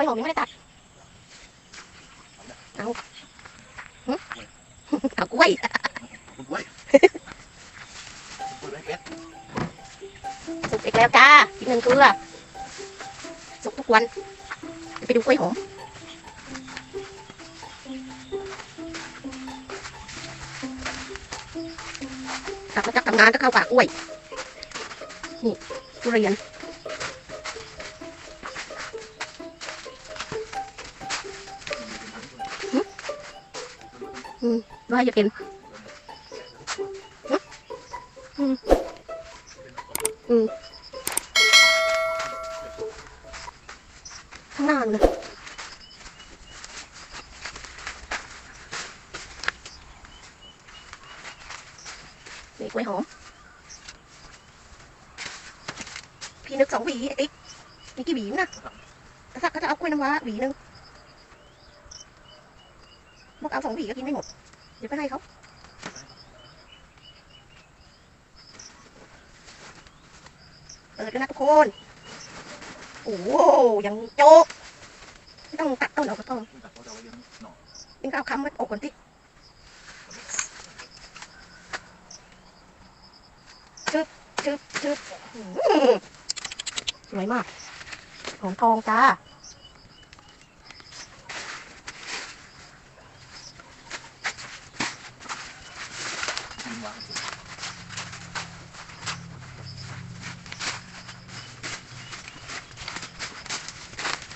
ล้วยหอมยังไม่ได้ตัด เอาหึเอากล้วยคุณกล้วยกล้วยไม้เป็ดสุกอีกแล้วจ้าอีกหนึ่งเกลือสุกทุกวันเดี๋ยวไปดูกล้วยหอมกลับมาจากทำงานก็เข้าป่ากล้วย นี่ทุเรียน ว่าจะเป็นหึอืมอืมข้างหน้าเลยนี่กล้วยหอมพี่นึกสอง หวีไอ้ติ๊กมีกี่หวีนะแต่สักก็จะเอากล้วยน้ำว้าวสองหวีก็กินไม่หมด เดี๋ยวไปให้เขาเปิดด้วนะทุกคน โอ้โหยังโจ๊กไม่ต้องตัดต้นออกก็ต้องตัดเขาจะเอาว้เลี้ยงหน่อยิงก็เอาคำไว้อกก่อนที่ชึบชึบชึบสวยมากหอมทองจ้า กินวางเสร็จ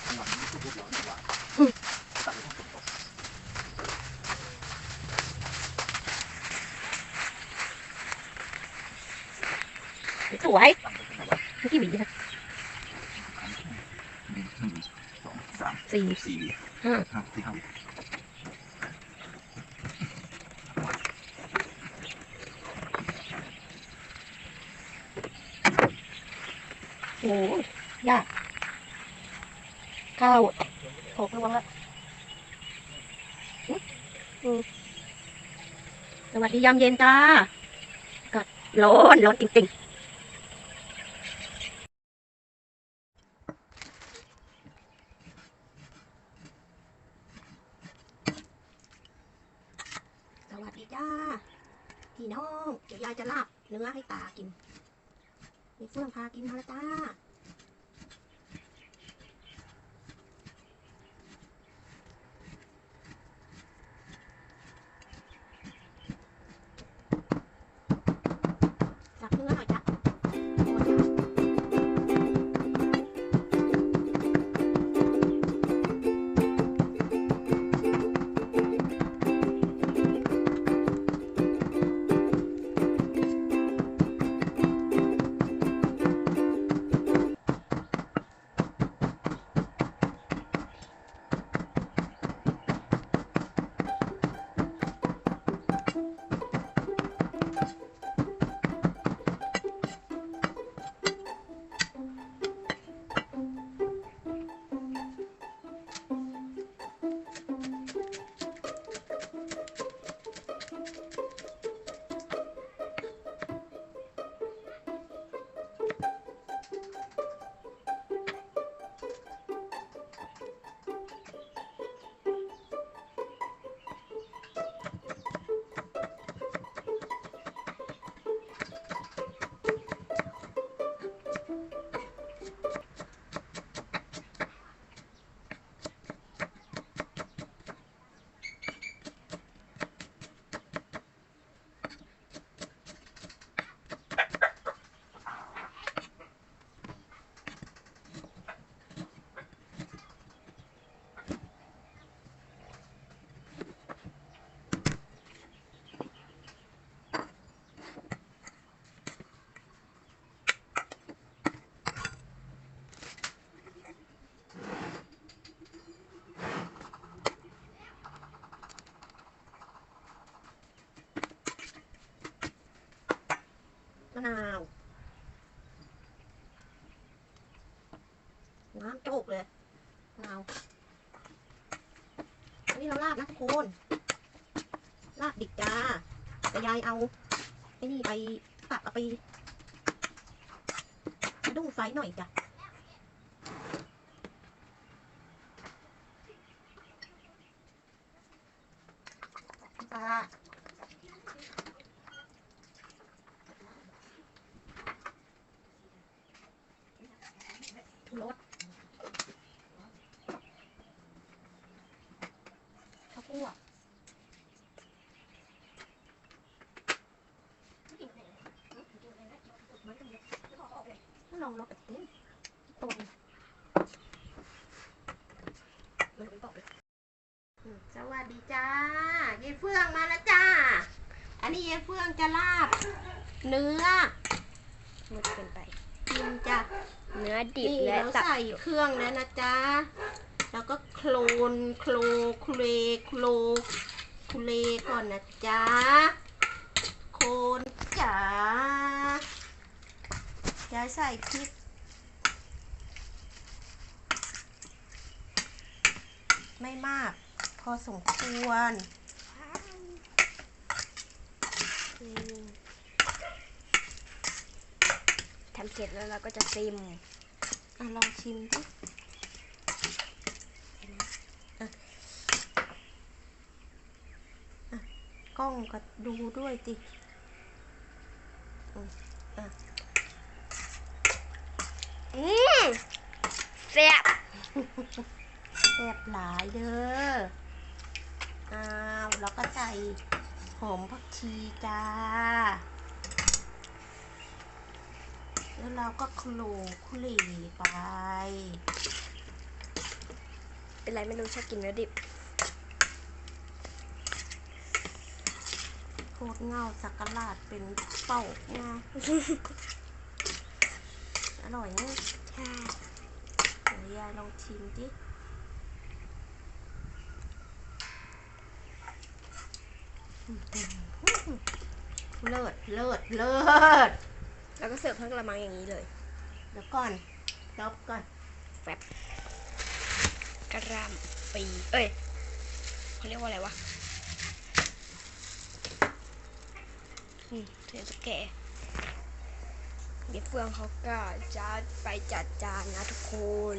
ข้างหลังนี่ทุกๆร้อนหวานตัดไปทั้งหมด สวยตั้งไปทั้งหมดมีกี่หวีนะหนึ่งหนึ่งสองสามสี่สี่ห้าห้าที่ห้าโอ้ยยากข้าวหกระวังละอื้ออืมสวัสดียามเย็นจ้าก็ร้อนร้อนจริงๆ วัสดีจ้าพี่น้อง เดี๋ยวยายจะลาบเนื้อให้ตากินมีเฟื่องพากินมาแล้วจ้า น้ำโจกเลยเอาอันนี้เราลาบนะทุกคนลาบดิบจ้าแต่ยายเอาไอ้นี่ไปตักเอาไปดูไฟหน่อยจ้ะปาทุรส ดีจ้ายายเฟื่องมาแล้วจ้า อันนี้ยายเฟื่องจะลาบ เนื้อมันเกินไปกินจ้ะเนื้อดิบนี่และเราตับใส่เครื่องแล้วนะจ๊ะแล้วก็โคลนโคลโคเลโคลโคเลก่อนนะจ๊ะโคนจ๋ายายใส่พริก ไม่มากพ อสมควรอืมทำเสร็จแล้วเราก็จะซิมอะลองชิมดิอะอะกล้องก็ดูด้วยสิอืมอะอืมแซ่บแซ่บหลายเด้อ อ้าวแล้วก็ใส่หอมผักชีจ้า แล้วเราก็โคลคุหลีไป เป็นไรไม่รู้ชอบกินเนื้อดิบโคตรเงาสักกะลาดเป็นเป่าไงอร่อยนี่ใช่เดี๋ยวยายลองชิมดิ เลิศเลิศเลิศแล้วก็เสิร์ฟทั้งกระมังอย่างนี้เลย เดี๋ยวก่อนรอบก่อนแฟบกระหลำปีเอ้ยเขาเรียกว่าอะไรวะอืมเทสแกเดี๋ยวเฟืองเขาก็จะไปจัดจานนะทุกคน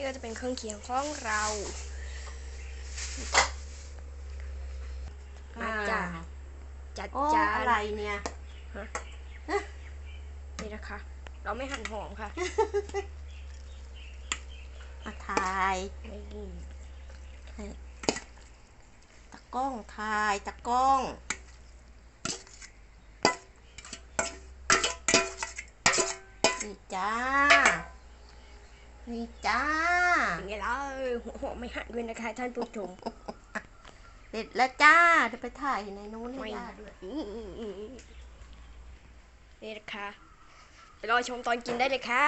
นี่ก็จะเป็นเครื่องเคียงของเรามาจ้ะจัดโอ้จานอะไรเนี่ยนี่นะคะ เราไม่หั่นหอมค่ะมาถ่ายนี่ตะกล้องถ่ายตะกล้องนี่จ้า นี่จ้าเป็นไงล่ะหัวหอมไม่หั่นด้วยนะคะท่านผู้ชมเด็ดแล้วจ้าเดี๋ยวไปถ่ายในนู้นให้ไม่ย่าด้วยอืมๆๆนี่นะคะไปรอชมตอนกินได้เลยค่ะ